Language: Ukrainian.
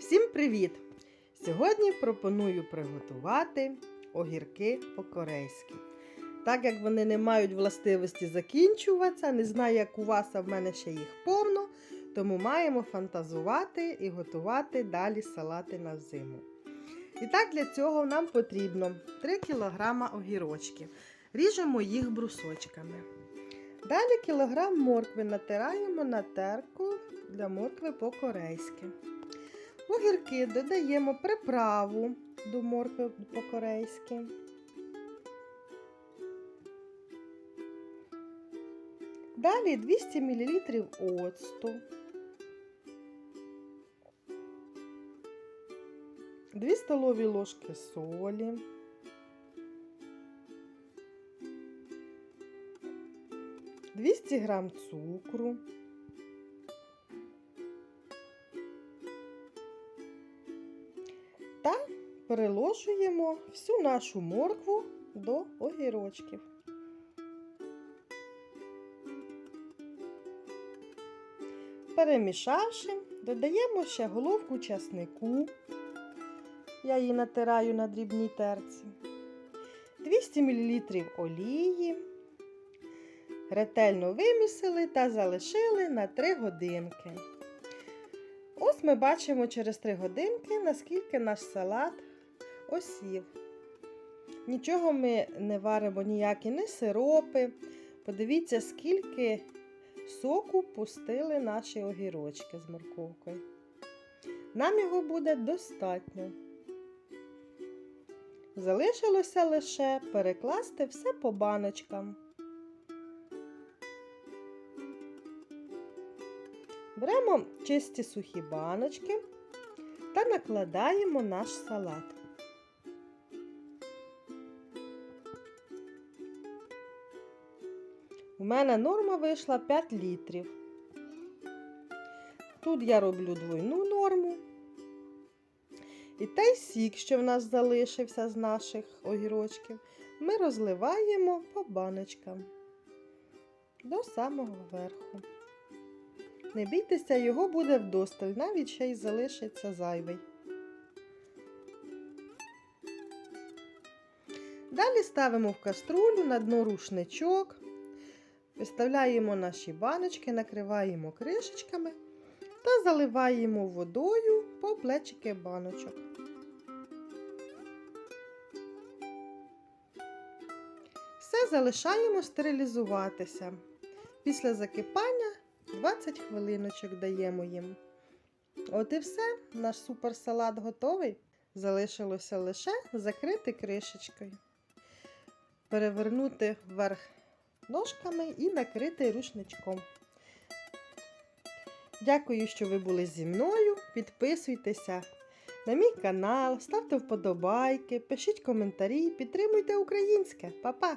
Всім привіт! Сьогодні пропоную приготувати огірки по-корейськи. Так як вони не мають властивості закінчуватися, не знаю, як у вас, а в мене ще їх повно, тому маємо фантазувати і готувати далі салати на зиму. І так, для цього нам потрібно 3 кг огірочків. Ріжемо їх брусочками. Далі кілограм моркви натираємо на терку для моркви по-корейськи. Огірки додаємо приправу до моркви по-корейськи. Далі 200 мл оцту. 2 столові ложки солі. Двісті грам цукру. Переложуємо всю нашу моркву до огірочків. Перемішавши, додаємо ще головку часнику. Я її натираю на дрібній терці. 200 мл олії. Ретельно вимісили та залишили на 3 годинки. Ось ми бачимо через 3 годинки, наскільки наш салат осів. Нічого ми не варимо, ніякі не сиропи. Подивіться, скільки соку пустили наші огірочки з морковкою. Нам його буде достатньо. Залишилося лише перекласти все по баночкам. Беремо чисті сухі баночки та накладаємо наш салат. У мене норма вийшла 5 літрів. Тут я роблю двойну норму. І той сік, що в нас залишився з наших огірочків, ми розливаємо по баночкам до самого верху. Не бійтеся, його буде вдосталь, навіть ще й залишиться зайвий. Далі ставимо в каструлю на дно рушничок, виставляємо наші баночки, накриваємо кришечками та заливаємо водою по плечики баночок. Все залишаємо стерилізуватися. Після закипання 20 хвилиночок даємо їм. От і все, наш суперсалат готовий. Залишилося лише закрити кришечкою, перевернути вверх ножками і накрити рушничком. Дякую, що ви були зі мною. Підписуйтеся на мій канал, ставте вподобайки, пишіть коментарі, підтримуйте українське. Па-па!